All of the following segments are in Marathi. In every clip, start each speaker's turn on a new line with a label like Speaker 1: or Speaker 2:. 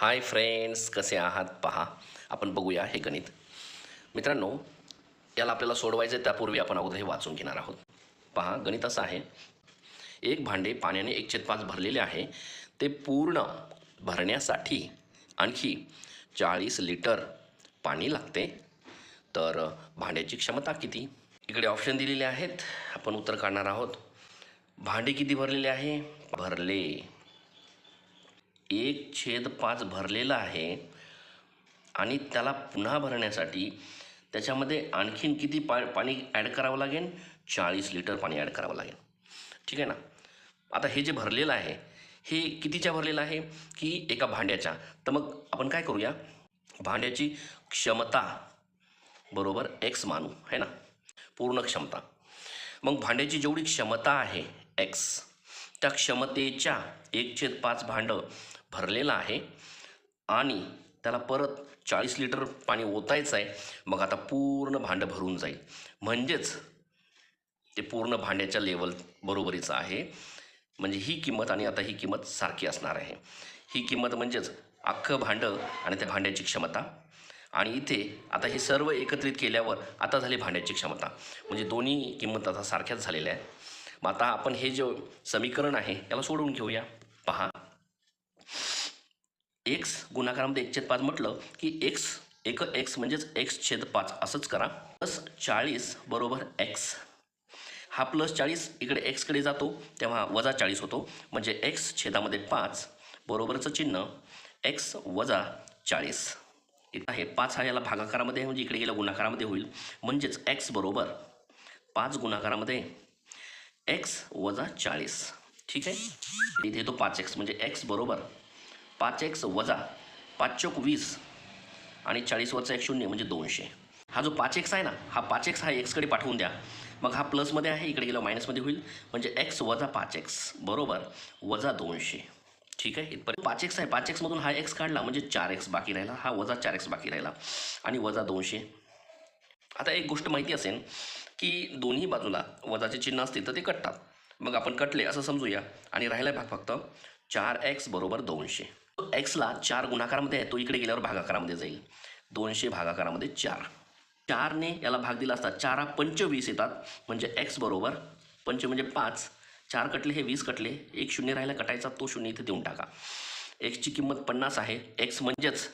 Speaker 1: हाय फ्रेंड्स कसे आहात? पहा आपण बघूया हे गणित. मित्रांनो याला आपल्याला सोडवायचं आहे त्यापूर्वी आपण अगोदर हे वाचून घेणार आहोत. पहा गणित असं आहे. एक भांडे पाण्याने एक छेद पाच भरलेले आहे. ते पूर्ण भरण्यासाठी आणखी चाळीस लिटर पाणी लागते. तर भांड्याची क्षमता किती? इकडे ऑप्शन दिलेले आहेत. आपण उत्तर काढणार आहोत. भांडे किती भरलेले आहे? भरले. एक छेद पाच भरलेला आहे आणि त्याला पुन्हा भरण्यासाठी त्याच्यामध्ये आणखीन किती पा पाणी ॲड करावं लागेल? चाळीस लिटर पाणी ॲड करावं लागेल. ठीक आहे ना? आता हे जे भरलेलं आहे हे कितीच्या भरलेलं आहे? की एका भांड्याच्या. तर मग आपण काय करूया? भांड्याची क्षमता बरोबर एक्स मानू है ना? पूर्ण क्षमता. मग भांड्याची जेवढी क्षमता आहे एक्स त्या क्षमतेच्या एक छेद पाच भांडं भरलेलं आहे. आणि त्याला परत चाळीस लिटर पाणी ओतायचं आहे. मग आता पूर्ण भांडं भरून जाईल. म्हणजेच ते पूर्ण भांड्याच्या लेवल बरोबरीचं आहे. म्हणजे ही किंमत आणि आता ही किंमत सारखी असणार आहे. ही किंमत म्हणजेच अख्खं भांडं आणि त्या भांड्याची क्षमता. आणि इथे आता हे सर्व एकत्रित केल्यावर आता झाली भांड्याची क्षमता. म्हणजे दोन्ही किंमत आता सारख्याच झालेल्या आहेत. मग आता आपण हे जे समीकरण आहे याला सोडून घेऊया. एक्स गुणाकारामध्ये एक छेद पाच म्हटलं की एक्स एक एक्स म्हणजेच एक्स छेद पाच असंच करा. प्लस चाळीस बरोबर एक्स हा प्लस चाळीस इकडे एक्सकडे जातो तेव्हा वजा चाळीस होतो. म्हणजे एक्स छेदामध्ये पाच बरोबरचं चिन्ह एक्स वजा चाळीस. इथं आहे पाच हा याला भागाकारामध्ये आहे म्हणजे इकडे गेला गुणाकारामध्ये होईल. म्हणजेच एक्स बरोबर पाच गुणाकारामध्ये एक्स वजा चाळीस. ठीक आहे? इथे येतो पाच एक्स म्हणजे एक्स बरोबर पाच एक्स वजा पाच चौक वीस आणि चाळीस वरचा एक शून्य म्हणजे दोनशे. हा जो पाच एक्स आहे ना हा पाच एक्स हा एक्सकडे पाठवून द्या. मग हा प्लसमध्ये आहे इकडे गेला मायनसमध्ये होईल. म्हणजे एक्स वजा पाच एक्स बरोबर? वजा दोनशे. ठीक आहे? इथपर्यंत पाच एक्स आहे. पाच एक्समधून हा एक्स काढला म्हणजे चार एक्स बाकी राहिला. हा वजा चार एक्स बाकी राहिला. आणि वजा दोनशे. आता एक गोष्ट माहिती असेल की दोन्ही बाजूला वजाचे चिन्ह असतील तर ते कटतात. मग आपण कटले असं समजूया. आणि राहिला भाग फक्त चार एक्स बरोबर दोनशे. एक्सला चार गुणाकारामध्ये आहे तो इकडे गेल्यावर भागाकारामध्ये जाईल. दोनशे भागाकारामध्ये चार. चारने याला भाग दिला असता चारा पंचवीस येतात म्हणजे एक्स बरोबर पंच म्हणजे पाच. चार कटले हे वीस कटले एक शून्य राहिला कटायचा तो शून्य इथे देऊन टाका. एक्सची किंमत पन्नास आहे एक्स म्हणजेच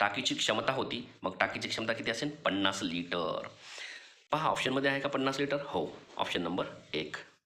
Speaker 1: टाकीची क्षमता होती. मग टाकीची क्षमता किती असेल? पन्नास लिटर. पहा ऑप्शनमध्ये आहे का पन्नास लिटर? हो ऑप्शन नंबर एक.